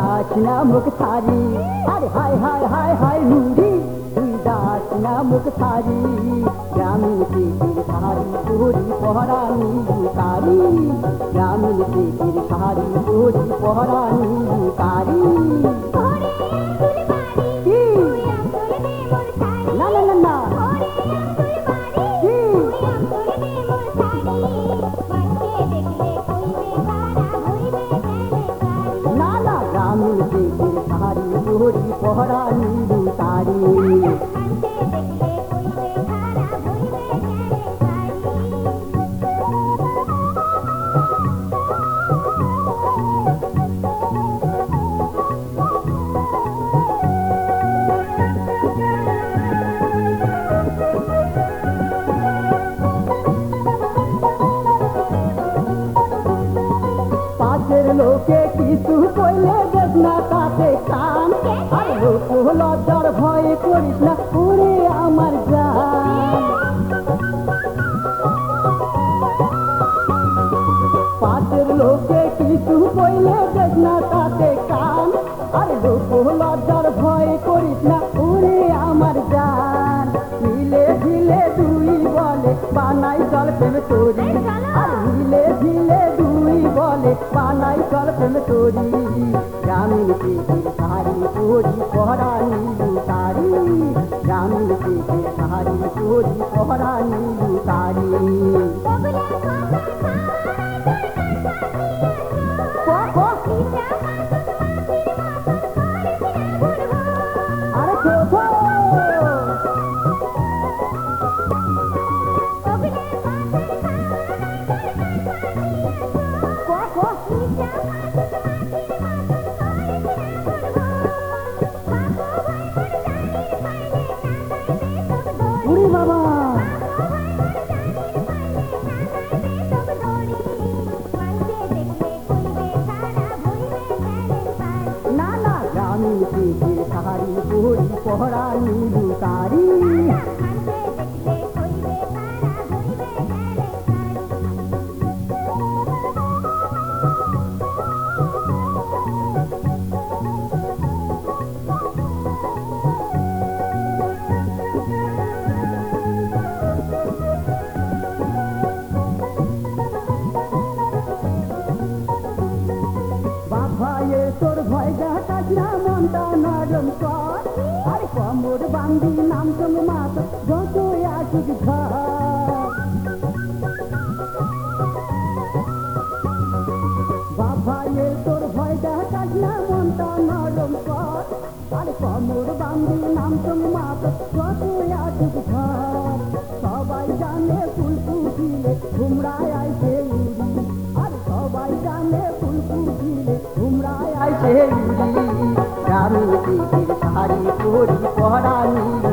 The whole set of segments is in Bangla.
মুখ থারি আরে হাই হাই হাই হাই নুরি তুই দাস না মুখ থারি গ্রামীণ পেটের সাহারি তোরি পহরানি তারি গ্রামীণ পেটের সাহারি তোরি পহরানি তারি না না না না। না তোরি পহরানি তারি লোকে কিছু কইলে দেখ না তাতে লোক লজ্জার ভয়ে করিস না পুরে আমার জান। পাশের লোকে কিছু কইলে দেখ না তাতে কান। আর লোক লজ্জার ভয়ে করিস না পুরে আমার জান। মিলে ঝিলে দুই বলে বানাই জল প্রেম তোরি। আর মিলে ঝিলে দুই বলে বানাই জল প্রেম তোরি। গ্রামীণ পেটের সাহারি তোরি পহরা নীলু তারি গ্রামীণ পেটের সাহারি গ্রামীণ পেটের সাহারি তোরি পহরা নীলু তারি নরম কর আর কমর বান্দি নাম সঙ্গে মাত যত আসুক বাবা, এ তোর ভয় দেখাস না, মনটা নরম কর। আর কমর বান্দি নাম সঙ্গে মাত যত আসুক সবাই জানে ফুল ফুটিলে ঘুমরায় আইছে আর সবাই জানে ফুল ফুটিলে ঘুমরায় আইছে উড়ি গ্রামীণ পেটের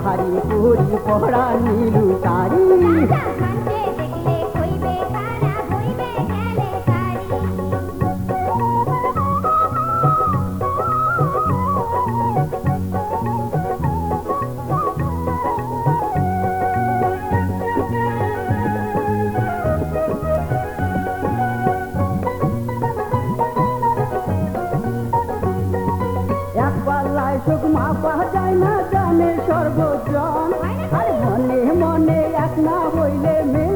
পেটের সাহারি তোরি পহরা নীলু তারি এক পাল্লায় সুখ জানে সর্বজন। মনে মনে এক না হইলে মেলে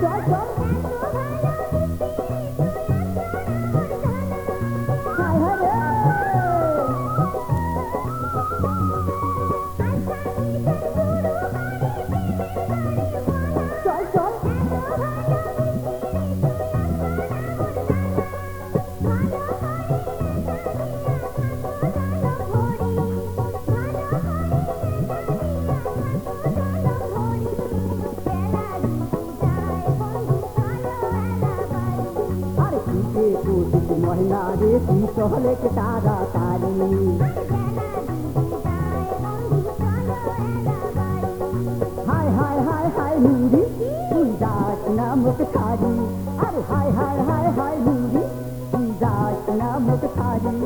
Go, go, go. चोले के तारा तारी हाय हाय हाय हाय हिंदी ना नामक थारी। अरे हाय हाय हाय हाय हिंदी ना नामक थारी।